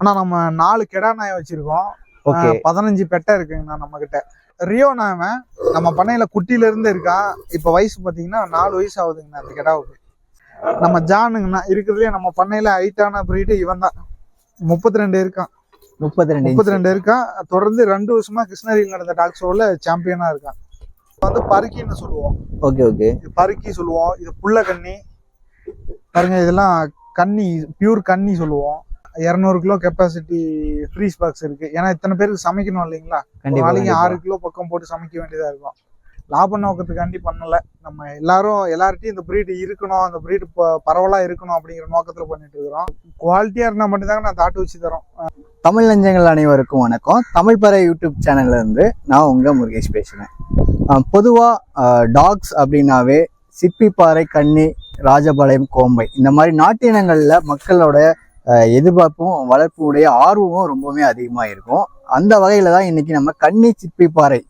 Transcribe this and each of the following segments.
ஆனா நம்ம நாலு கெடா நாய் வச்சிருக்கோம். பதினஞ்சு பெட்டை இருக்குங்கண்ணா நம்ம கிட்ட ரியோ நாயவன் நம்ம பண்ணையில குட்டியில இருந்து இருக்கான் இப்ப வயசு பாத்தீங்கன்னா நாலு வயசு ஆகுதுங்கண்ணா அந்த கெடாவுக்கு. நம்ம ஜானுங்கண்ணா இருக்கிறதுலயே நம்ம பண்ணையில ஹைட்டான பிரீடு இவன் தான் முப்பத்தி ரெண்டு இருக்கான். முப்பத்தி ரெண்டு முப்பத்தி ரெண்டு இருக்கான். தொடர்ந்து ரெண்டு வருஷமா கிருஷ்ணகிரியில் நடந்த டாக் ஷோல சாம்பியனா இருக்கான். வந்து பருக்கின்னு சொல்லுவோம். Okay okay. இது பருக்கி சொல்லுவோம். இது புள்ள கன்னி பாருங்க இதெல்லாம் கன்னி பியூர் கன்னி சொல்லுவோம். இரநூறு கிலோ கெப்பாசிட்டி ஃப்ரீஸ் பாக்ஸ் இருக்கு. ஏன்னா இத்தனை பேருக்கு சமைக்கணும் இல்லைங்களா? நாளைக்கு. ஆறு கிலோ பக்கம் போட்டு சமைக்க வேண்டியதா இருக்கும். லாப நோக்கத்துக்காண்டி பண்ணல. நம்ம எல்லாரும் எல்லார்ட்டையும் இந்த பிரீடு இருக்கணும் அந்த பிரீடு பரவலா இருக்கணும் அப்படிங்கிற நோக்கத்துல பண்ணிட்டு இருக்கிறோம். குவாலிட்டியா இருந்தா மட்டும்தாங்க நான் தாட்டு வச்சு தரோம். தமிழ் நெஞ்சங்கள் அனைவருக்கும் வணக்கம். தமிழ் பறை யூடியூப் சேனல்ல இருந்து நான் உங்க முருகேஷ் பேசுறேன். ஆஹ் பொதுவா டாக்ஸ் அப்படின்னாவே சிப்பிப்பாறை கன்னி ராஜபாளையம் கோம்பை இந்த மாதிரி நாட்டு இனங்கள்ல மக்களோட எதிர்பார்ப்பும் வளர்ப்பு உடைய ஆர்வமும் ரொம்பவுமே அதிகமாக இருக்கும் அந்த வகையில் தான் இன்றைக்கி நம்ம கன்னி சிப்பிப்பாறை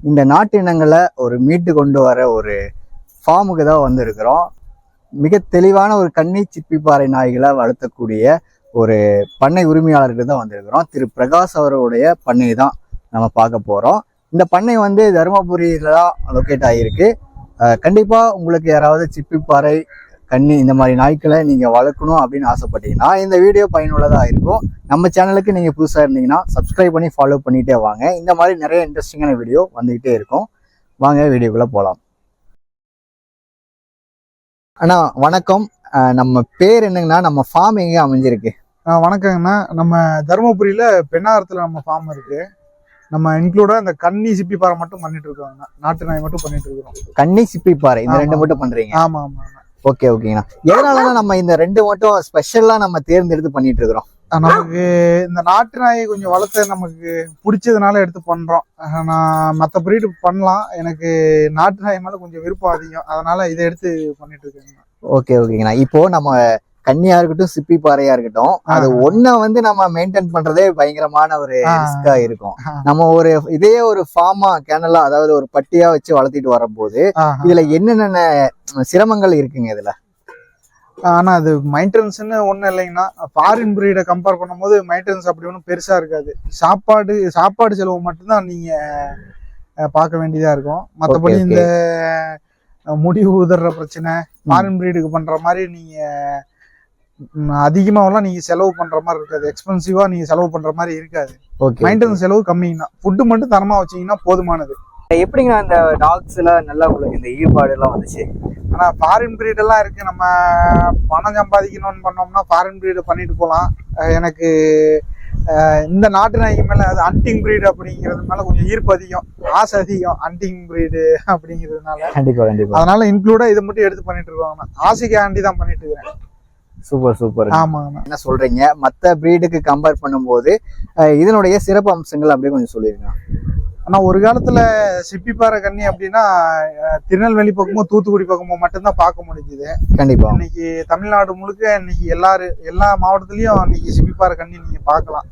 இந்த நாட்டு இனங்களை ஒரு மீட்டு கொண்டு வர ஒரு ஃபார்முக்கு தான் வந்திருக்கிறோம். மிக தெளிவான ஒரு கன்னி சிப்பிப்பாறை நாய்களை வளர்த்தக்கூடிய ஒரு பண்ணை உரிமையாளர்கள் தான் வந்திருக்கிறோம். திரு பிரகாஷ் அவருடைய பண்ணை தான் நம்ம பார்க்க போகிறோம் இந்த பண்ணை வந்து தருமபுரியில தான் லொக்கேட் ஆகியிருக்கு கண்டிப்பாக உங்களுக்கு யாராவது சிப்பிப்பாறை கன்னி இந்த மாதிரி நாய்க்களை நீங்க வளர்க்கணும் அப்படின்னு ஆசைப்பட்டீங்கன்னா இந்த வீடியோ பயனுள்ளதா இருக்கும். நம்ம சேனலுக்கு நீங்க புதுசா இருந்தீங்கன்னா சப்ஸ்கிரைப் பண்ணி ஃபாலோ பண்ணிட்டே வாங்க. இந்த மாதிரி நிறைய இன்ட்ரெஸ்டிங்கான வீடியோ வந்துகிட்டே இருக்கும். வாங்க வீடியோக்குள்ள போகலாம் அண்ணா வணக்கம். நம்ம பேர் என்னங்கன்னா நம்ம ஃபார்ம் எங்க அமைஞ்சிருக்கு? வணக்கங்கண்ணா. நம்ம தருமபுரியில பெண்ணாரத்துல நம்ம ஃபார்ம் இருக்கு. நம்ம இன்க்ளூடா இந்த கன்னி சிப்பி பாறை மட்டும் பண்ணிட்டு இருக்கோங்க நாட்டு நாய் மட்டும் பண்ணிட்டு இருக்கிறோம். கன்னி சிப்பிப்பாறை இந்த ரெண்டு. மட்டும் பண்றீங்க? ஆமா ஆமா. ஓகே ஓகேண்ணா எதனாலனா நம்ம இந்த ரெண்டு மட்டும் ஸ்பெஷலா நம்ம தேர்ந்தெடுத்து பண்ணிட்டு இருக்கிறோம். நமக்கு இந்த நாட்டு நாயை கொஞ்சம் வளர்த்த நமக்கு பிடிச்சதுனால எடுத்து பண்றோம். நான் மத்த பிரீடு பண்ணலாம். எனக்கு நாட்டு நாய் மேல கொஞ்சம் விருப்பம் அதிகம். அதனால இதை எடுத்து பண்ணிட்டு இருக்கேங்க ஓகே ஓகேங்கண்ணா இப்போ நம்ம கன்னியா இருக்கட்டும் சிப்பி பாறையா இருக்கட்டும் அது. ஒன்ன வந்து நம்ம மெயின்டைன் பண்றதே பயங்கரமான ஒரு. ரிஸ்கா இருக்கும். நம்ம ஒரு இதே ஒரு ஃபார்மா கேனலா அதாவது ஒரு பட்டியா வச்சு வளர்த்திட்டு வரும்போது இதுல என்னென்ன சிரமங்கள் இருக்குங்க இதுல ஆனா அது மெயின்டெனன்ஸ்னு ஒண்ணும் இல்லைங்கன்னா ஃபாரின் பிரீடை கம்பேர் பண்ணும்போது மெயின்டெனன்ஸ் அப்படி ஒன்றும் பெருசா இருக்காது சாப்பாடு சாப்பாடு செலவு மட்டும்தான் நீங்க பார்க்க வேண்டியதா இருக்கும் மற்றபடி. இந்த முடி உதற பிரச்சனை ஃபாரின் பிரீடுக்கு பண்ற மாதிரி நீங்க ம், அதிகமாவெல்லாம் நீங்க செலவு பண்ற மாதிரி இருக்காது. எக்ஸ்பென்சிவா நீங்க செலவு பண்ற மாதிரி இருக்காது. ஓகே மெயின்டெனன்ஸ் செலவு கம்மிங்க தான் ஃபுட்டு மட்டும் தரமா வச்சீங்கன்னா போதுமானது. எப்படிங்க அந்த டாக்ஸ்ல நல்லா உங்களுக்கு இந்த ஈடுபாடு எல்லாம் வந்துச்சு? ஆனா ஃபாரின் பிரீட் எல்லாம் இருக்கு. நம்ம பணம் சம்பாதிக்கணும்னு பண்ணோம்னா ஃபாரின் பிரீடு பண்ணிட்டு போகலாம் எனக்கு இந்த நாட்டு நாய்க்கு மேல அது அன்டிங் பிரீடு அப்படிங்கிறது மேல கொஞ்சம் ஈர்ப்பு அதிகம். ஆசை அதிகம் அன்டிங் பிரீடு அப்படிங்கிறதுனால. கண்டிப்பா கண்டிப்பா. அதனால இன்க்ளூடா இதை மட்டும் எடுத்து பண்ணிட்டு இருக்காங்க. ஆசைக்கு ஆண்டி தான் பண்ணிட்டு இருக்கிறேன். சூப்பர் சூப்பர் ஆமாங்கண்ணா என்ன சொல்றீங்க? மத்த பிரீடுக்கு கம்பேர் பண்ணும்போது இதனுடைய சிறப்பு அம்சங்கள் அப்படியே கொஞ்சம் சொல்லிருங்க. ஆனா ஒரு காலத்துல சிப்பிப்பாறை கண்ணி அப்படின்னா திருநெல்வேலி பக்கமோ தூத்துக்குடி பக்கமோ மட்டும்தான் பார்க்க முடிஞ்சுது. கண்டிப்பா. இன்னைக்கு தமிழ்நாடு முழுக்க இன்னைக்கு எல்லாரு எல்லா மாவட்டத்திலயும் இன்னைக்கு சிப்பிப்பாறை கண்ணி நீங்க பார்க்கலாம்.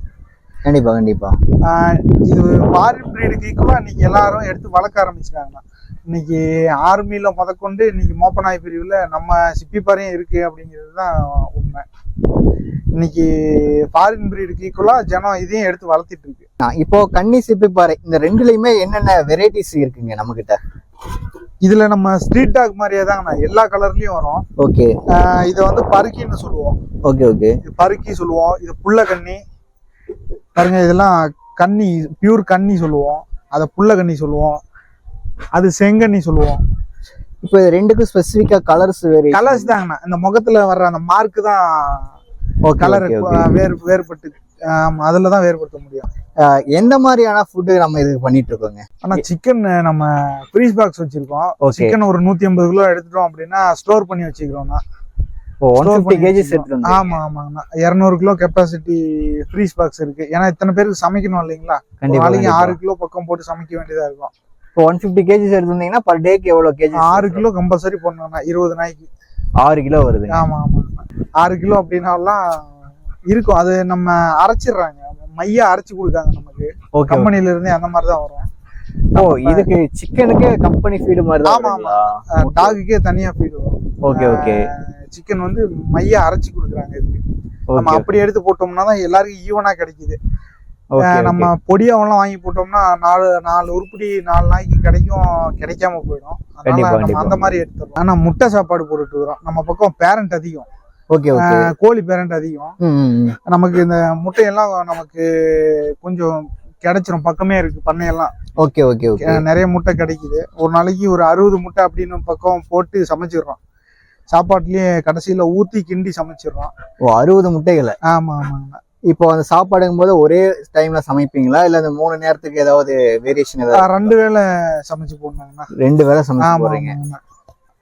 கண்டிப்பா கண்டிப்பா. ஆஹ் இது ஃபாரின் பிரீடுக்கு ஈக்குவலா இன்னைக்கு எல்லாரும் எடுத்து வளர்க்க ஆரம்பிச்சிட்டாங்க இன்னைக்கு ஆர்மியில முதற்கொண்டு இன்னைக்கு மோப்பநாய் பிரிவுல நம்ம சிப்பிப்பாறையும் இருக்கு அப்படிங்கிறது தான் உண்மை. இன்னைக்கு ஃபாரின் பிரீடுக்கு ஈக்குவலா ஜனம் இதையும் எடுத்து வளர்த்திட்டு இருக்கு. இப்போ கன்னி சிப்பிப்பாறை இந்த ரெண்டுலயுமே என்னென்ன வெரைட்டிஸ் இருக்குங்க நம்ம கிட்ட இதுல நம்ம ஸ்ட்ரீட் டாக் மாதிரியே தாங்க எல்லா கலர்லயும் வரும். ஓகே. இதை வந்து பருக்கின்னு சொல்லுவோம். Okay okay. இது பருக்கி சொல்லுவோம் இது புள்ள கன்னி பாருங்க இதெல்லாம் கன்னி பியூர் கன்னி சொல்லுவோம். அதை புள்ள கன்னி சொல்லுவோம். அது செங்கண்ணி சொல்லுவோம். இப்போ இது ரெண்டுக்கும் ஸ்பெசிஃபிக்கா கலர்ஸ் வேறு கலர்ஸ் தாங்கண்ணா. இந்த முகத்துல வர்ற அந்த மார்க் தான் கலர் வேறு வேறுபட்டு அதுல தான் வேறுபடுத்த முடியும். எந்த மாதிரியான ஃபுட்டு நம்ம இதுக்கு பண்ணிட்டு இருக்கோங்க? ஆனா சிக்கன் நம்ம ஃப்ரீஸ் பாக்ஸ் வச்சிருக்கோம். சிக்கன் ஒரு நூத்தி ஐம்பது கிலோ எடுத்துட்டோம் அப்படின்னா ஸ்டோர் பண்ணி வச்சுக்கிறோம்னா. ஆமா ஆமாங்கண்ணா. இரநூறு கிலோ கெப்பாசிட்டி ஃப்ரீஸ் பாக்ஸ் இருக்கு. ஏன்னா இத்தனை பேருக்கு சமைக்கணும் இல்லைங்களா? நாளைக்கு. ஆறு கிலோ பக்கம் போட்டு சமைக்க வேண்டியதா இருக்கும். இப்போ ஒன் ஃபிஃப்டி கேஜிஸ் எடுத்து வந்தீங்கன்னா பர் டேக்கு எவ்வளவு கேஜி ஆறு கிலோ கம்பல்சரி பண்ணணும்னா இருபது நாய்க்கு. ஆறு கிலோ வருது ஆமா ஆமா ஆறு கிலோ அப்படின்னாலாம் இருக்கும். அது நம்ம அரைச்சிடுறாங்க. மையா அரைச்சு கொடுக்காங்க நமக்கு. கம்பெனில இருந்தே அந்த மாதிரி தான் வரும். ஓ இதுக்கு சிக்கனுக்கு கம்பெனி ஃபீடு மாதிரி தான் ஆமா, வருங்களா? டாகுக்கே தனியா ஃபீடு வரும். ஓகே ஓகே சிக்கன் வந்து மையா அரைச்சு கொடுக்குறாங்க இதுக்கு. நம்ம அப்படி எடுத்து போட்டோம்னா தான் எல்லாருக்கும் ஈவனா கிடைக்குது. நம்ம பொடியாவெல்லாம் வாங்கி போட்டோம்னா நாலு நாலு உருப்படி நாலு நாளைக்கு கிடைக்கும் கிடைக்காம போயிடும். அதனால நம்ம. அந்த மாதிரி எடுத்துறோம் ஆனா முட்டை சாப்பாடு போட்டுட்டு இருக்கிறோம். நம்ம பக்கம் பேரண்ட் அதிகம். ஓகே கோழி பேரண்ட் அதிகம். நமக்கு இந்த முட்டையெல்லாம் நமக்கு கொஞ்சம் கிடைச்சிரும். பக்கமே இருக்கு பண்ணையெல்லாம். Okay okay okay. நிறைய முட்டை கிடைக்குது. ஒரு நாளைக்கு ஒரு அறுபது முட்டை அப்படின்னு பக்கம் போட்டு சமைச்சிடுறோம். சாப்பாட்டுலயே கடைசியில ஊத்தி கிண்டி சமைச்சிடுறோம். ஓ அறுபது முட்டைகளை. ஆமா ஆமாங்க. இப்போ அந்த சாப்பாடுங்கும் போது ஒரே டைம்ல சமைப்பீங்களா? இல்ல அந்த மூணு நேரத்துக்கு ஏதாவது வேரியேஷன் ஏதாவது ரெண்டு வேளை சமைச்சு போடணுங்கண்ணா. ரெண்டு வேளை சமைச்சு ஆமாங்கண்ணா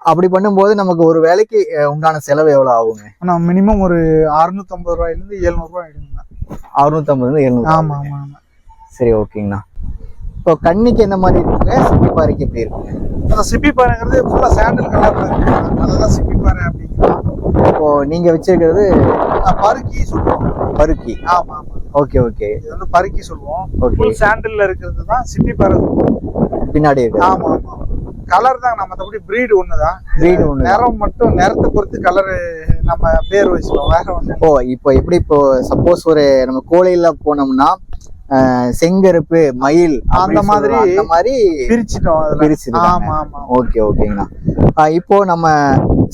அப்படி பண்ணும்போது நமக்கு ஒரு வேலைக்கு உண்டான செலவு எவ்வளவு ஆகுங்க? ஆனா மினிமம் ஒரு அறுநூத்தம்பது ரூபாயில இருந்து எழுநூறு ரூபாய் ஆயிடுங்கண்ணா. அறுநூத்தம்பது இருந்து எழுநூறு ஆமா ஆமா ஆமா. சரி ஓகேங்கண்ணா. இப்போ கண்ணிக்கு என்ன மாதிரி இருக்குங்க? சிப்பி பாறைக்கு எப்படி இருக்குங்க அந்த சிப்பி பாறைங்கிறது ஃபுல்லா சாண்டில் கலர்ல இருக்கு. அதுதான் சிப்பி பாறை அப்படிங்கிறோம் இப்போ நீங்க வச்சிருக்கிறது பருக்கி சொல்லுவோம். பருக்கி. ஆமா ஆமா. Okay okay. இது வந்து பருக்கி சொல்லுவோம். ஃபுல் சாண்டில்ல இருக்கிறது தான் சிப்பி பாறை பின்னாடி இருக்கு. ஆமா ஆமா. கலர் தான் நம்ம மற்றபடி பிரீடு ஒண்ணுதான். Breed ஒண்ணுதான். நிறம் மட்டும் நிறத்தை பொறுத்து கலர் நம்ம பேர் வச்சுக்கோம். வேற ஒண்ணு ஓ இப்போ எப்படி இப்போ சப்போஸ் ஒரு நம்ம கோழையில போனோம்னா செங்கருப்பு மயில் அந்த மாதிரி. அந்த மாதிரி பிரிச்சிட்டோம் பிரிச்சிருக்காங்க ஆமா ஆமா. ஓகே ஓகேங்கண்ணா. இப்போ நம்ம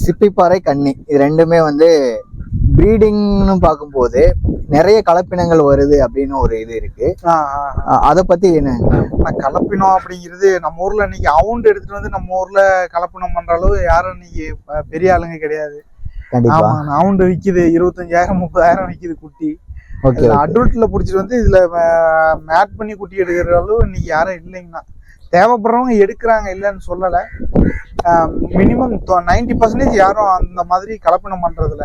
சிப்பிப்பாறை கன்னி. இது ரெண்டுமே வந்து ப்ரீடிங்னு பார்க்கும்போது நிறைய கலப்பினங்கள் வருது அப்படின்னு ஒரு இது இருக்கு. அதை பத்தி என்ன? கலப்பினம் அப்படிங்கிறது நம்ம ஊர்ல இன்னைக்கு அவுண்ட் எடுத்துட்டு வந்து நம்ம ஊர்ல கலப்பினம் பண்ற அளவு யாரும் இன்னைக்கு பெரிய ஆளுங்க கிடையாது. ஆமா அவுண்ட் விக்குது இருபத்தஞ்சாயிரம் முப்பதாயிரம் விக்குது குட்டி. அடல்ட்ல புடிச்சிட்டு வந்து இதுல மேட் பண்ணி குட்டி எடுக்கிற அளவு இன்னைக்கு யாரும் இல்லைங்கண்ணா. தேவைப்படுறவங்க எடுக்கிறாங்க இல்லைன்னு சொல்லல. மினிமம் நைன்டி பர்சன்டேஜ் யாரும் அந்த மாதிரி கலப்பினம் பண்றதுல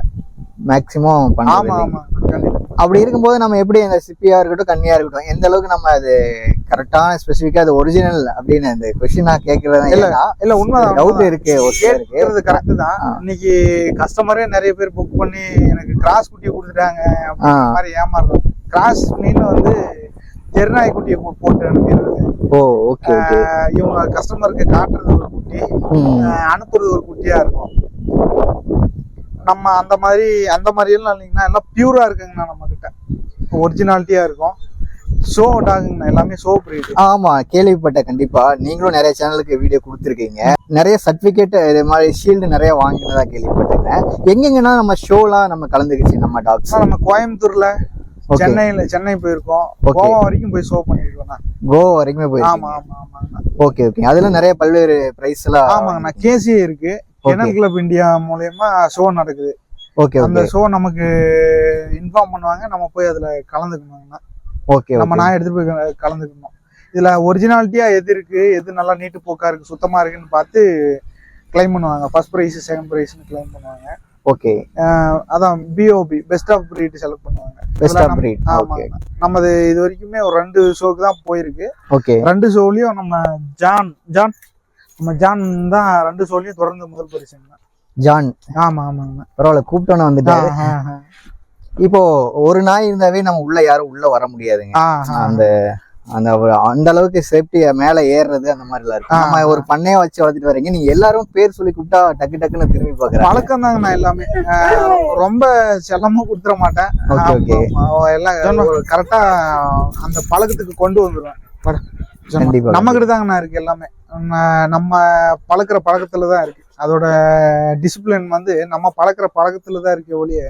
மேக்சிமம் ஆமா ஆமா கண்டிப்பா. அப்படி இருக்கும்போது நம்ம எப்படி அந்த சிப்பியா இருக்கட்டும் கன்னியா இருக்கட்டும் எந்த அளவுக்கு நம்ம அது கரெக்டான ஸ்பெசிஃபிக்கா அது ஒரிஜினல் அப்படின்னு அந்த கொஸ்டின் நான் கேட்கறது இல்ல, இல்ல உண்மைதான் டவுட். இருக்கு கேட்கறது கரெக்ட் தான். இன்னைக்கு கஸ்டமரே நிறைய பேர் புக் பண்ணி எனக்கு கிராஸ் குட்டியை கொடுத்துட்டாங்க மாதிரி ஏமாறுறாங்க கிராஸ் மீன் வந்து தெருநாய் குட்டியை போட்டு அனுப்பிடுறது. ஓ ஓகே இவங்க கஸ்டமருக்கு காட்டுறது ஒரு குட்டி அனுப்புறது ஒரு குட்டியா இருக்கும். நம்ம அந்த மாதிரி அந்த மாதிரி எல்லாம் இல்லைங்கண்ணா எல்லாம் பியூரா இருக்குங்கண்ணா நம்ம கிட்ட ஒரிஜினாலிட்டியா இருக்கும். ஷோ டாகுங்கண்ணா எல்லாமே ஷோ பிரீடு ஆமா கேள்விப்பட்டேன் கண்டிப்பா. நீங்களும் நிறைய சேனலுக்கு வீடியோ கொடுத்துருக்கீங்க. நிறைய சர்டிபிகேட் இது மாதிரி ஷீல்டு நிறைய வாங்கினதா கேள்விப்பட்டிருக்கேன். எங்கெங்கன்னா நம்ம ஷோலாம் நம்ம கலந்துக்கிச்சு நம்ம டாக்ஸ் நம்ம கோயம்புத்தூர்ல. சென்னையில சென்னை போயிருக்கோம். கோவா வரைக்கும் போய் ஷோ பண்ணிருக்கோம் கோவா வரைக்குமே போய் ஆமா ஆமா ஆமாங்கண்ணா. ஓகே ஓகே அதுல நிறைய பல்வேறு பிரைஸ் எல்லாம் ஆமாங்கண்ணா. கேசியே இருக்கு. கெனல் கிளப் இந்தியா மூலயமா ஷோ நடக்குது. ஓகே அந்த ஷோ நமக்கு இன்ஃபார்ம் பண்ணுவாங்க. நம்ம போய் அதுல கலந்துக்கணுங்கண்ணா ஓகே நம்ம நான் எடுத்துட்டு போய் கலந்துக்கணும். இதுல ஒரிஜினாலிட்டியா எது இருக்கு? எது நல்லா நீட்டு போக்கா இருக்கு? சுத்தமா இருக்குன்னு பார்த்து கிளைம் பண்ணுவாங்க. ஃபர்ஸ்ட் ப்ரைஸ் செகண்ட் ப்ரைஸ்னு கிளைம் பண்ணுவாங்க. ஓகே அதான் BOB best of breed select பண்ணுவாங்க. பெஸ்ட் ஆஃப் பிரீட் ஓகே ஆமாங்க. நமது இது வரைக்குமே ஒரு ரெண்டு ஷோக்கு தான் போயிருக்கு. ஓகே ரெண்டு ஷோலயும் நம்ம ஜான் ஜான் நம்ம ஜான் தான் ரெண்டு ஷோலயும் தொடர்ந்து முதல் பரிசுங்க. ஜான். ஆமா ஆமாங்க. பரவாயில்ல கூப்பிட்டோன்னு வந்துட்டாரு. இப்போ ஒரு நாய் இருந்தாவே நம்ம உள்ள யாரும் உள்ள வர முடியாதுங்க. அந்த அந்த அந்த அளவுக்கு சேஃப்டி மேல ஏறுறது அந்த மாதிரி எல்லாம் இருக்கு. நம்ம ஒரு பண்ணைய வச்சு வளர்த்துட்டு வரீங்க நீங்க எல்லாரும் பேர் சொல்லி கூப்பிட்டா டக்கு டக்குன்னு திரும்பி பாக்குறாங்க பழக்கம் தாங்க நான் எல்லாமே. ரொம்ப செல்லமா கொடுத்துட மாட்டேன். எல்லாம் கரெக்டா அந்த பழக்கத்துக்கு கொண்டு வந்துருவேன். நம்ம கிட்ட தாங்கண்ணா இருக்கு எல்லாமே. நம்ம பழக்கிற பழக்கத்துல தான் இருக்கு. அதோட டிசிப்ளின் வந்து நம்ம பழக்கிற பழக்கத்துல தான் இருக்கு ஒழிய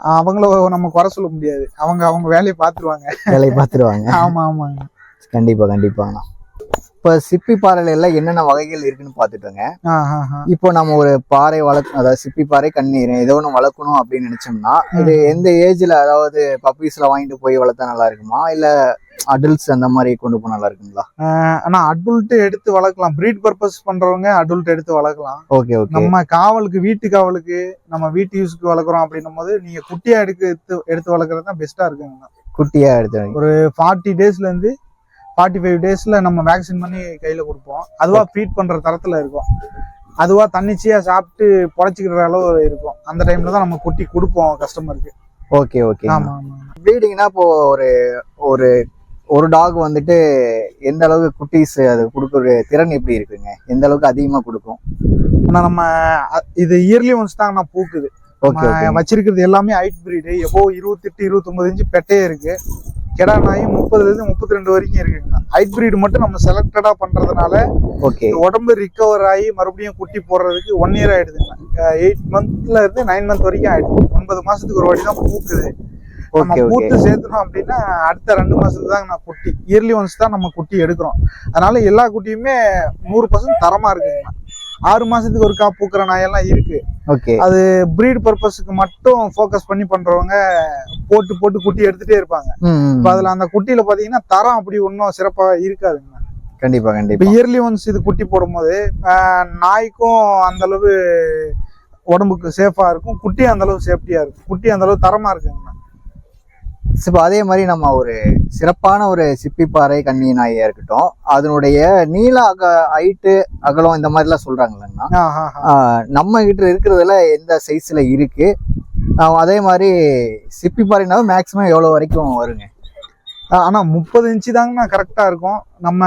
அவங்கள நம்ம குறை சொல்ல முடியாது. அவங்க அவங்க வேலையை பார்த்துருவாங்க. வேலையை பார்த்துருவாங்க. ஆமா ஆமாங்க கண்டிப்பா கண்டிப்பாங்கண்ணா. இப்ப சிப்பி பாறையில எல்லாம் என்னென்ன வகைகள் இருக்குன்னு ஆ. இப்போ நம்ம ஒரு பாறை வளர்க்க அதாவது சிப்பி பாறை கண்ணீர் ஏதோ ஒன்று வளர்க்கணும் அப்படின்னு நினைச்சோம்னா இது எந்த ஏஜ்ல அதாவது பப்பீஸ்ல வாங்கிட்டு போய் வளர்த்தா நல்லா இருக்குமா? இல்ல அடல்ட்ஸ் அந்த மாதிரி கொண்டு போனா நல்லா இருக்குங்களா? ஆனா அடல்ட் எடுத்து வளர்க்கலாம். ப்ரீட் பர்பஸ் பண்றவங்க அடல்ட் எடுத்து வளர்க்கலாம். Okay okay. நம்ம காவலுக்கு வீட்டு காவலுக்கு நம்ம வீட்டு யூஸ்க்கு வளர்க்குறோம் அப்படின்னும் போது நீங்க குட்டியா எடுத்து எடுத்து எடுத்து வளர்க்குறது தான் பெஸ்டா இருக்குங்க. குட்டியா எடுத்து ஒரு ஃபார்ட்டி டேஸ்ல இருந்து ஃபார்ட்டி ஃபைவ் டேஸ்ல நம்ம வேக்சின் பண்ணி கையில கொடுப்போம். அதுவா ஃபீட் பண்ற தரத்துல இருக்கும். அதுவா தன்னிச்சையா சாப்பிட்டு பொழைச்சிக்கிற அளவு இருக்கும். அந்த டைம்ல தான் நம்ம குட்டி கொடுப்போம் கஸ்டமருக்கு ஓகே ஓகே ஆமா ஆமா. ப்ரீடிங்னா இப்போ ஒரு ஒரு ஒரு டாக் வந்துட்டு எந்த அளவுக்கு குட்டீஸ் அது கொடுக்குற திறன் எப்படி இருக்குங்க? எந்த அளவுக்கு அதிகமா கொடுக்கும்? ஆனா நம்ம இது இயர்லி ஒன்ஸ் தான் நான் பூக்குது. வச்சிருக்கிறது எல்லாமே ஹைட் பிரீடு எபோ இருபத்தெட்டு இருபத்தொன்பது இன்ச்சு பெட்டையே இருக்கு. கெடா நாய் முப்பதுல இருந்து முப்பத்தி ரெண்டு வரைக்கும் இருக்குங்கண்ணா. ஹைட் பிரீடு மட்டும் நம்ம செலக்டடா பண்றதுனால ஓகே உடம்பு ரிகவர் ஆகி மறுபடியும் குட்டி போடுறதுக்கு ஒன் இயர் ஆயிடுதுங்க எயிட் மந்த்ல இருந்து நைன் மந்த் வரைக்கும் ஆயிடுது. ஒன்பது மாசத்துக்கு ஒரு வாட்டி தான் பூக்குது. நம்ம பூத்து சேர்த்துனோம் அப்படின்னா அடுத்த ரெண்டு மாசத்துக்கு தான் நான் குட்டி. இயர்லி ஒன்ஸ் தான் நம்ம குட்டி எடுக்கிறோம். அதனால எல்லா குட்டியுமே நூறு பர்சன்ட் தரமா இருக்குங்கண்ணா. ஆறு மாசத்துக்கு ஒருக்கா பூக்கிற நாயெல்லாம் இருக்கு. ஓகே. ப்ரீட் பர்பஸ்க்கு மட்டும் ஃபோக்கஸ் பண்ணி பண்றவங்க போட்டு போட்டு குட்டி எடுத்துட்டே இருப்பாங்க. இப்ப அதுல அந்த குட்டியில பாத்தீங்கன்னா தரம் அப்படி ஒன்றும் சிறப்பா இருக்காதுங்க. கண்டிப்பா கண்டிப்பா. இயர்லி ஒன்ஸ் இது குட்டி போடும்போது நாய்க்கும் அந்த அளவு உடம்புக்கு சேஃபா இருக்கும். குட்டி அந்த அளவு சேஃப்டியா இருக்கும். குட்டி அந்த அளவு தரமா இருக்குங்க. இப்போ அதே மாதிரி நம்ம ஒரு சிறப்பான ஒரு சிப்பிப்பாறை கன்னி நாயா இருக்கட்டும் அதனுடைய நீள அக ஹைட்டு அகலம் இந்த மாதிரிலாம். ஆஹ் நம்ம கிட்ட இருக்கிறதுல எந்த சைஸ்ல இருக்கு? ஆஹ் அதே மாதிரி சிப்பிப்பாறைனாலும் மேக்ஸிமம் எவ்வளவு வரைக்கும் வருங்க? ஆஹ் ஆனா முப்பது இன்ச்சு தாங்கண்ணா கரெக்டா இருக்கும். நம்ம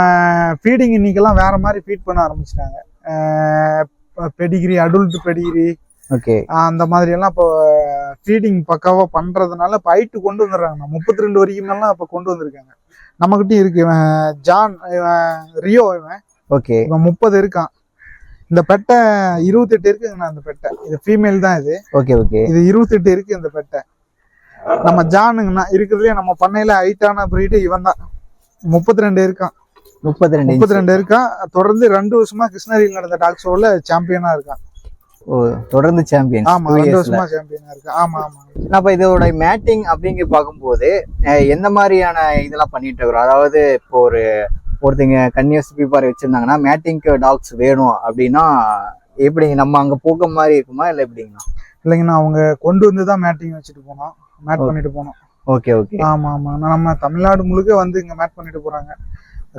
ஃபீடிங் இன்னைக்கெல்லாம் வேற மாதிரி ஃபீட் பண்ண ஆரம்பிச்சிட்டாங்க. Pedigree adult Pedigree okay. அந்த மாதிரி எல்லாம் இப்போ ஃபீடிங் பக்காவா பண்றதுனால இப்போ ஹைட்டு கொண்டு வந்துடுறாங்க முப்பத்தி ரெண்டு வரைக்கும் எல்லாம் இப்போ கொண்டு வந்திருக்காங்க. நம்மகிட்டயும் இருக்கு இவன் ஜான் இவன் ரியோ இவன். ஓகே. இவன் முப்பது இருக்கான். இந்த பெட்டை இருபத்தெட்டு இருக்குங்கண்ணா இந்த பெட்டை. இது ஃபீமேல் தான் இது. Okay okay. இது இருபத்தெட்டு இருக்கு இந்த பெட்டை. நம்ம ஜானுங்கண்ணா இருக்கிறதுலே நம்ம பண்ணையில ஹைட்டான பிரீடு இவன் தான். முப்பத்தி ரெண்டு இருக்கான். முப்பத்தி ரெண்டு முப்பத்தி ரெண்டு இருக்கான். தொடர்ந்து ரெண்டு வருஷமா கிருஷ்ணகிரியில் நடந்த டாக் ஷோல சாம்பியனா இருக்கான். தொடர்ந்து சாம்பியன் ஆமா வருஷமா சாம்பியனா இருக்கான் ஆமா ஆமா. நம்ம இதோட மேட்டிங் அப்படிங்க பார்க்கும்போது எந்த மாதிரியான இதெல்லாம் பண்ணிட்டு இருக்கிறோம்? அதாவது இப்போ ஒரு ஒருத்தங்க கன்னியாஸ் பீப்பார் வச்சிருந்தாங்கன்னா மேட்டிங்க்கு டாக்ஸ் வேணும் அப்படின்னா எப்படி நம்ம அங்க போக்க மாதிரி இருக்குமா? இல்ல எப்படிங்கண்ணா இல்லைங்கண்ணா அவங்க கொண்டு வந்து தான் மேட்டிங் வச்சுட்டு போனோம். மேட் பண்ணிட்டு போனோம். Okay okay. ஆமா ஆமா. நம்ம தமிழ்நாடு முழுக்க வந்து இங்க மேட் பண்ணிட்டு போறாங்க.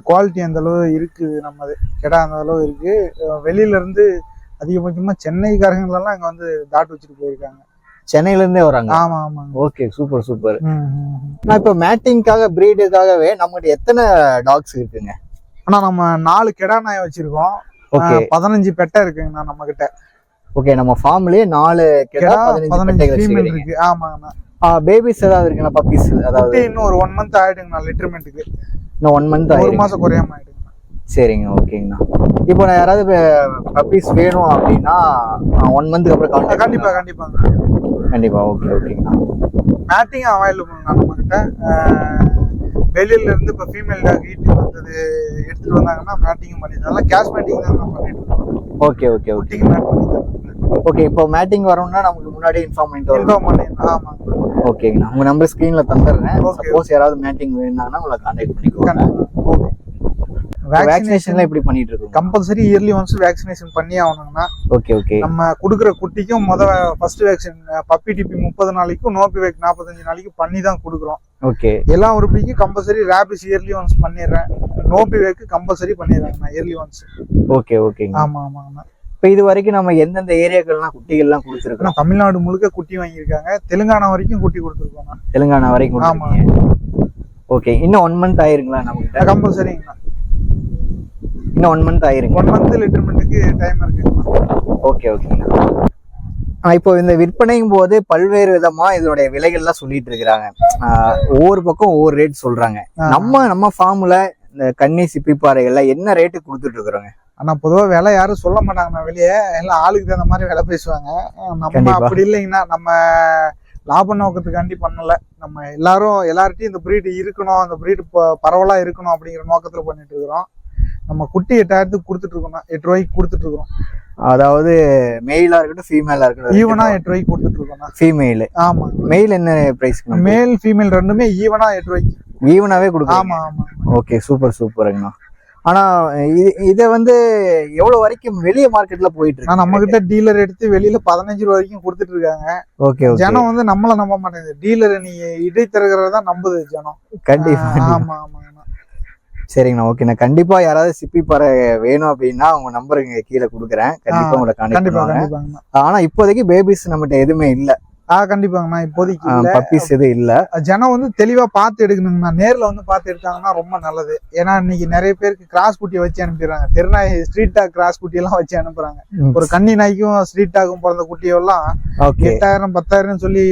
குவாலிட்டி அந்த அளவு இருக்கு நம்மது. கெடா அந்த அளவு இருக்கு. வெளியில இருந்து அதிகபட்சமா சென்னைக்காரங்க எல்லாம் இங்க வந்து தாட் வச்சுட்டு போயிருக்காங்க. சென்னையில இருந்தே வராங்க? ஆமா ஆமாங்க ஓகே சூப்பர் சூப்பர். நான் இப்போ மேட்டிங்காக பிரீடுக்காகவே நம்மகிட்ட எத்தனை டாக்ஸ் இருக்குங்க? ஆனா நம்ம நாலு கெடா நாய் வச்சிருக்கோம். ஓகே. பதினஞ்சு பெட்டை இருக்குங்கண்ணா நம்ம கிட்ட ஓகே நம்ம ஃபார்ம்லயே நாலு கெடா பதினஞ்சு ஃபீமேல் இருக்கு. ஆமாங்கண்ணா. பேபிஸ் ஏதாவது இருக்குன்னா பப்பீஸ் அதாவது இன்னும் ஒரு ஒன் மந்த் ஆயிடுங்கண்ணா லிட்டர்மெண்ட்டுக்கு இன்னும் ஒன் மந்த் ஒரு மாசம் குறையாம ஆயிடுங்கண்ணா சரிங்க ஓகேங்கண்ணா. இப்போ நான் யாராவது பப்பீஸ் வேணும் அப்படின்னா ஒன் மந்த்துக்கு அப்புறம் அஹ் கான்டாக்ட் கண்டிப்பா கண்டிப்பாங்க கண்டிப்பா. ஓகே ஓகேங்கண்ணா. மேட்டிங் அவைலபிள்ண்ணா நம்ம கிட்ட வெளியில இருந்து இப்போ ஃபீமேல் டாக் வீட்டுக்கு வந்தது எடுத்துட்டு வந்தாங்கன்னா மேட்டிங்கும் பண்ணி தரலாம். கேஷ் மேட்டிங் தான் நம்ம பண்ணிட்டு இருக்கோம். ஓகே ஓகே ஓகே மேட் பண்ணி தரலாம். ஓகே இப்போ மேட்டிங் வரணும்னா நமக்கு முன்னாடி இன்ஃபார்ம் பண்ணிட்டு இன்ஃபார்ம் பண்ணிடலாம். ஆமாங்க ஓகேங்கண்ணா உங்க நம்பர் ஸ்க்ரீன்ல தந்துடுறேன். சப்போஸ் யாராவது மேட்டிங் வேணும்னா உங்களை கான்டாக்ட் பண்ணிக்கோங்க. ஓகே வேக்சினேஷன்லாம் வேக்சினேஷன் எப்படி பண்ணிட்டு இருக்கோம் கம்பல்சரி இயர்லி ஒன்ஸ் வேக்சினேஷன் பண்ணி ஆகணுங்கண்ணா ஓகே ஓகே நம்ம கொடுக்குற குட்டிக்கும் முத ஃபர்ஸ்ட் வேக்சின் பப்பி டிபி முப்பது நாளைக்கும் நோபி வேக் நாற்பத்தஞ்சு நாளைக்கு பண்ணி தான் கொடுக்குறோம். ஓகே எல்லா உறுப்பிக்கும் கம்பல்சரி ரேபிஸ் இயர்லி ஒன்ஸ் பண்ணிடுறேன். நோபி வேக்கு கம்பல்சரி பண்ணிடுறாங்கண்ணா இயர்லி ஒன்ஸ் ஓகே ஓகேங்க ஆமா ஆமாங்கண்ணா இப்போ இது வரைக்கும் நம்ம எந்தெந்த ஏரியாக்கள்லாம் குட்டிகள்லாம் கொடுத்துருக்கோம்? தமிழ்நாடு முழுக்க குட்டி வாங்கியிருக்காங்க. தெலுங்கானா வரைக்கும் குட்டி கொடுத்துருக்கோம் தெலுங்கானா வரைக்கும் ஆமா. ஓகே இன்னும் ஒன் மந்த் ஆயிருங்களா நம்மகிட்ட? கம்பல்சரிங்கண்ணா இன்னும் ஒன் மந்த் ஆயிருங்க. ஒன் மந்த் லிட்டர்மெண்ட்டுக்கு டைம் இருக்குங்கண்ணா ஓகே ஓகேங்க இப்போ இந்த விற்பனையும் போது பல்வேறு விதமா இதனுடைய விலைகள்லாம் சொல்லிட்டு இருக்கிறாங்க. ஒவ்வொரு பக்கம் ஒவ்வொரு ரேட் சொல்றாங்க. நம்ம நம்ம ஃபார்ம்ல இந்த கன்னி சிப்பிப்பாறைகள்ல என்ன ரேட்டு கொடுத்துட்டு இருக்கிறோங்க? ஆனா பொதுவா விலை யாரும் சொல்ல மாட்டாங்கண்ணா வெளியே. எல்லாம் ஆளுக்கு தகுந்த மாதிரி விலை பேசுவாங்க. நம்ம. அப்படி இல்லைங்கண்ணா நம்ம லாப நோக்கத்துக்காண்டி பண்ணல. நம்ம எல்லாரும் எல்லார்ட்டையும் இந்த பிரீடு இருக்கணும் அந்த பிரீடு பரவலா இருக்கணும் அப்படிங்கிற நோக்கத்துல பண்ணிட்டு இருக்கிறோம். நம்ம குட்டி எட்டாயிரத்துக்கு கொடுத்துட்டு இருக்கோம் எட்டு ரூபாய்க்கு கொடுத்துட்டு இருக்கிறோம் அதாவது மெயிலா இருக்கட்டும் ஃபீமேலா ஈவனா இருக்கட்டும் எட்டு ரூபாய்க்கு கொடுத்துட்டு இருக்கோம் ஃபீமேல் ஆமா. மெயில் என்ன பிரைஸ் மேல் ஃபீமேல் ரெண்டுமே ஈவனா எட்டு ரூபாய்க்கு. ஈவனாவே கொடுக்கலாம் ஆமா ஆமா ஓகே சூப்பர் சூப்பருங்கண்ணா ஆனா இது இதை வந்து எவ்வளவு வரைக்கும் வெளிய மார்க்கெட்ல போயிட்டு ஆனா நம்ம இருக்கு? கிட்ட டீலர் எடுத்து வெளியில பதினஞ்சு ரூபா வரைக்கும் கொடுத்துட்டு இருக்காங்க ஓகே ஓகே ஜனம் வந்து நம்மள நம்ப மாட்டேங்குது. டீலரை நீ இடைத்தரகரை தான் நம்புது ஜனம். கண்டிப்பா. ஆமா ஆமாங்கண்ணா சரிங்கண்ணா ஓகேண்ணா கண்டிப்பா யாராவது சிப்பி பறை வேணும் அப்படின்னா உங்க நம்பர் இங்க கீழே கொடுக்குறேன். கண்டிப்பா உங்களை கான்டாக்ட் பண்ணுவாங்க. ஆனா இப்போதைக்கு பேபிஸ் நம்மகிட்ட எதுவுமே இல்ல. ஆ கண்டிப்பாங்கண்ணா. இப்போதைக்கு இல்ல. பப்பீஸ் எதுவும் இல்ல. ஜனம் வந்து தெளிவா பார்த்து எடுக்கணுங்கண்ணா. நேர்ல வந்து பார்த்து எடுத்தாங்கன்னா ரொம்ப நல்லது. ஏன்னா இன்னைக்கு நிறைய பேருக்கு கிராஸ் குட்டியை வச்சு அனுப்பிடுறாங்க. திருநாய் ஸ்ட்ரீட் டாக் கிராஸ் குட்டி எல்லாம் வச்சு அனுப்புறாங்க. ஒரு கன்னி நாய்க்கும் ஸ்ட்ரீட் டாக்கும் பிறந்த குட்டியெல்லாம் எட்டாயிரம் பத்தாயிரம் சொல்லி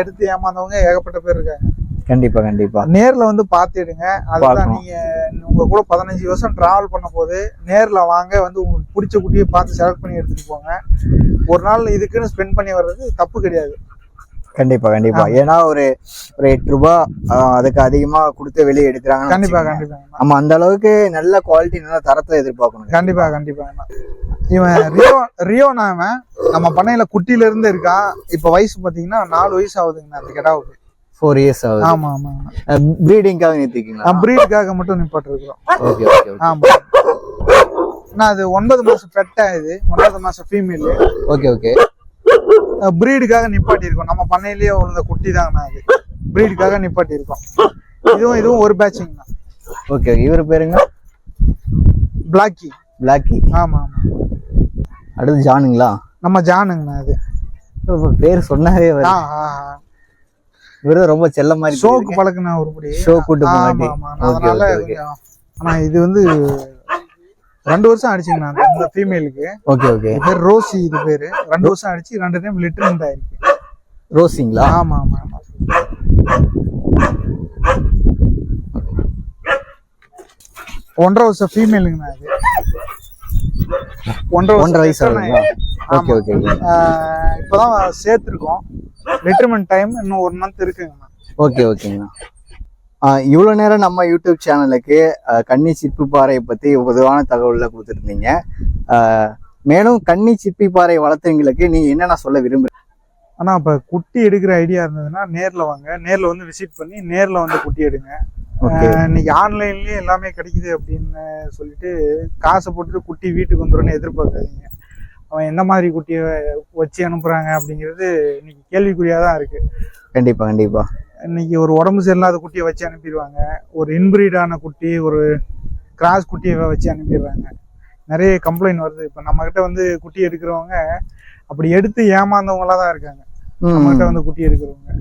எடுத்து ஏமாந்தவங்க ஏகப்பட்ட பேர் இருக்காங்க. கண்டிப்பா கண்டிப்பா. நேர்ல வந்து பார்த்து எடுங்க அதுதான். நீங்க உங்க கூட பதினஞ்சு வருஷம் டிராவல் பண்ண போது நேர்ல வாங்க வந்து உங்களுக்கு பிடிச்ச குட்டியை பார்த்து செலக்ட் பண்ணி எடுத்துட்டு போங்க. ஒரு நாள் இதுக்குன்னு ஸ்பெண்ட் பண்ணி வர்றது தப்பு கிடையாது. கண்டிப்பா கண்டிப்பா. ஏன்னா ஒரு ஒரு எட்டு ஆஹ், அதுக்கு அதிகமா கொடுத்து வெளியே எடுக்கிறாங்க கண்டிப்பா கண்டிப்பா நம்ம அந்த அளவுக்கு நல்ல குவாலிட்டி நல்ல தரத்தை எதிர்பார்க்கணும். கண்டிப்பா கண்டிப்பா இவன் ரியோ ரியோனா அவன் நம்ம பண்ணையில குட்டியில இருந்து இருக்கான். இப்ப வயசு பாத்தீங்கன்னா நாலு வயசு ஆகுதுங்கண்ணா அந்த கிடாவுக்கு ஃபோர் இயர்ஸ் ஆகுது. ஆமா ஆமா ப்ரீடிங்காக நிறுத்திக்கிங்களா பிரீடுக்காக மட்டும் நிப்பாட்டு இருக்கிறோம் ஓகே ஓகே ஆமா. அண்ணா அது ஒன்பது மாசம் பெட்டா இது. ஒன்பது மாசம் ஃபீமேல் ஓகே ஓகே பிரீடுக்காக நிப்பாட்டி இருக்கோம் நம்ம பண்ணையிலேயே உள்ள குட்டி தாங்கண்ணா அது. பிரீடுக்காக நிப்பாட்டி இருக்கோம் இதுவும் இதுவும் ஒரு பேட்சிங்கண்ணா ஓகே ஓகே இவர் பேருங்க பிளாக்கி பிளாக்கி ஆமா ஆமா. அடுத்து ஜானுங்களா? நம்ம ஜானுங்கண்ணா அது. பேர் சொன்னாவே ஆ ஆ ஆ. இவரு ரொம்ப செல்ல மாதிரி ஷோக்கு பழக்குன ஒருபடி ஷோ கூட்டு போகாட்டி அதனால ஆனா இது வந்து ரெண்டு வருஷம் அடிச்சுங்கண்ணா அந்த- ஃபீமேலுக்கு ஓகே ஓகே. பேர் ரோசி இது பேரு. ரெண்டு வருஷம் அடிச்சு ரெண்டு டைம் லிட்டர்மெண்ட் ஆயிருக்கு ரோசிங்களா? ஆமா ஆமா ஆமா. ஒன்றரை வருஷம் ஃபீமேலுங்கண்ணா அது ஒன்றரை ஒன்றரை வயசு. ஓகே ஓகே இப்பதான் சேர்த்துருக்கோம். லிட்டர்மெண்ட் டைம் இன்னும் ஒரு மந்த் இருக்குங்கண்ணா ஓகே ஓகேங்கண்ணா இவ்வளோ நேரம் நம்ம யூடியூப் சேனலுக்கு கன்னி சிற்பி பாறையை பற்றி பொதுவான தகவலில் கொடுத்துருந்தீங்க. மேலும் கன்னி சிப்பி பாறை வளர்த்தவங்களுக்கு நீங்கள் என்னென்ன சொல்ல விரும்புறீங்க? ஆனா இப்ப குட்டி எடுக்கிற ஐடியா இருந்ததுன்னா நேர்ல வாங்க. நேர்ல வந்து விசிட் பண்ணி நேர்ல வந்து குட்டி எடுங்க. இன்னைக்கு ஆன்லைன்லயே எல்லாமே கிடைக்குது அப்படின்னு சொல்லிட்டு காசை போட்டுட்டு குட்டி வீட்டுக்கு வந்துரும்னு எதிர்பார்க்காதீங்க. அவன் எந்த மாதிரி குட்டியை வச்சு அனுப்புறாங்க அப்படிங்கிறது இன்னைக்கு கேள்விக்குறியா தான் இருக்கு. கண்டிப்பாக கண்டிப்பாக இன்னைக்கு ஒரு உடம்பு சரியில்லாத குட்டியை வச்சு அனுப்பிடுவாங்க. ஒரு இன்பிரீடான குட்டி ஒரு கிராஸ் குட்டியை வச்சு அனுப்பிடுறாங்க. நிறைய கம்ப்ளைண்ட் வருது. இப்போ நம்ம கிட்ட வந்து குட்டி எடுக்கிறவங்க அப்படி எடுத்து ஏமாந்தவங்களா தான் இருக்காங்க. நம்ம கிட்ட வந்து குட்டி எடுக்கிறவங்க.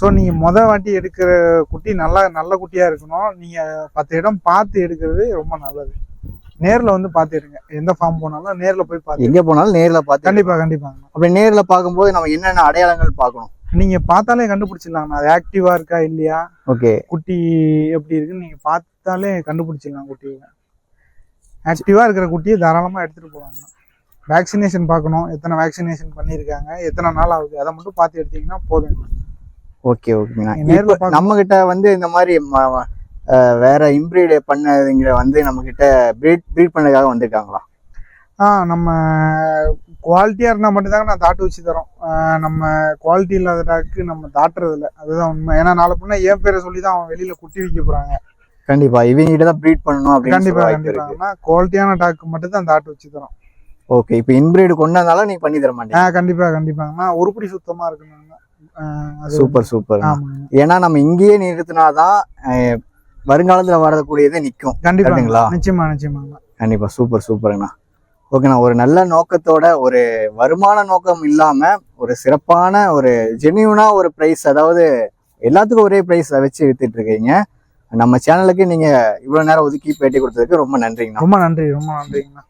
ஸோ நீங்க முத வாட்டி எடுக்கிற குட்டி நல்லா நல்ல குட்டியா இருக்கணும். நீங்க பத்து இடம் பார்த்து எடுக்கிறது ரொம்ப நல்லது. நேர்ல வந்து பார்த்து எடுங்க எந்த ஃபார்ம் போனாலும் நேர்ல போய் பார்த்து எங்கே போனாலும் நேரில் பார்த்து கண்டிப்பா கண்டிப்பாங்க அப்படி நேரில் பார்க்கும்போது நம்ம என்னென்ன அடையாளங்கள் பார்க்கணும்? நீங்க பார்த்தாலே கண்டுபிடிச்சிடலாம் அது ஆக்டிவா இருக்கா இல்லையா? ஓகே. குட்டி எப்படி இருக்குன்னு நீங்க பார்த்தாலே கண்டுபிடிச்சிடலாம் குட்டியை. ஆக்டிவா இருக்கிற குட்டியை தாராளமா எடுத்துட்டு போவாங்க வேக்சினேஷன் பார்க்கணும். எத்தனை வேக்சினேஷன் பண்ணியிருக்காங்க? எத்தனை நாள் ஆகுது? அதை மட்டும் பார்த்து எடுத்தீங்கன்னா போதும் ஓகே ஓகேங்கண்ணா. நேர்ல நம்ம கிட்ட வந்து இந்த மாதிரி வேற இம்ப்ரீட் பண்ணதுங்கிற வந்து நம்ம கிட்ட ப்ரீட் ப்ரீட் பண்ணதுக்காக வந்திருக்காங்களா? ஆ நம்ம குவாலிட்டியா இருந்தா மட்டும்தாங்க நான் தாட்டு வச்சு தரோம். நம்ம குவாலிட்டி இல்லாத டாக்கு நம்ம தாட்டுறது இல்லை அதுதான் உண்மை. ஏன்னா நாளை பின்ன என் பேரை சொல்லி தான் அவன் வெளியில குட்டி விற்க போறாங்க. கண்டிப்பா. இவங்க கிட்ட தான் ப்ரீட் பண்ணணும் அப்படின்னு கண்டிப்பா சொல்ல வாய்ப்பு கண்டிப்பா. இருக்கு. ஆனா குவாலிட்டியான டாக்கு மட்டும் தான் தாட்டு வச்சு தரோம். ஓகே இப்போ இன்பிரீடு கொண்டு வந்தாலும் நீங்க பண்ணி தர மாட்டீங்க ஆ கண்டிப்பா கண்டிப்பாங்கண்ணா உருப்படி சுத்தமா இருக்கணும் அது சூப்பர் சூப்பர் ஏன்னா நம்ம இங்கேயே நிறுத்தினாதான் அஹ், வருங்காலத்துல வரக்கூடியது நிக்கும். கண்டிப்பா. கரெக்ட்டுங்களா? நிச்சயமா நிச்சயமாங்க கண்டிப்பா சூப்பர் சூப்பர்ண்ணா ஓகேண்ணா ஒரு நல்ல நோக்கத்தோட ஒரு வருமான நோக்கம் இல்லாம ஒரு சிறப்பான ஒரு ஜென்யூனா ஒரு பிரைஸ் அதாவது எல்லாத்துக்கும் ஒரே பிரைஸ் வச்சு வித்துட்டு இருக்கீங்க. நம்ம சேனலுக்கு நீங்க இவ்வளவு நேரம் ஒதுக்கி பேட்டி கொடுத்ததுக்கு ரொம்ப நன்றிங்கண்ணா. ரொம்ப நன்றி ரொம்ப நன்றிங்கண்ணா.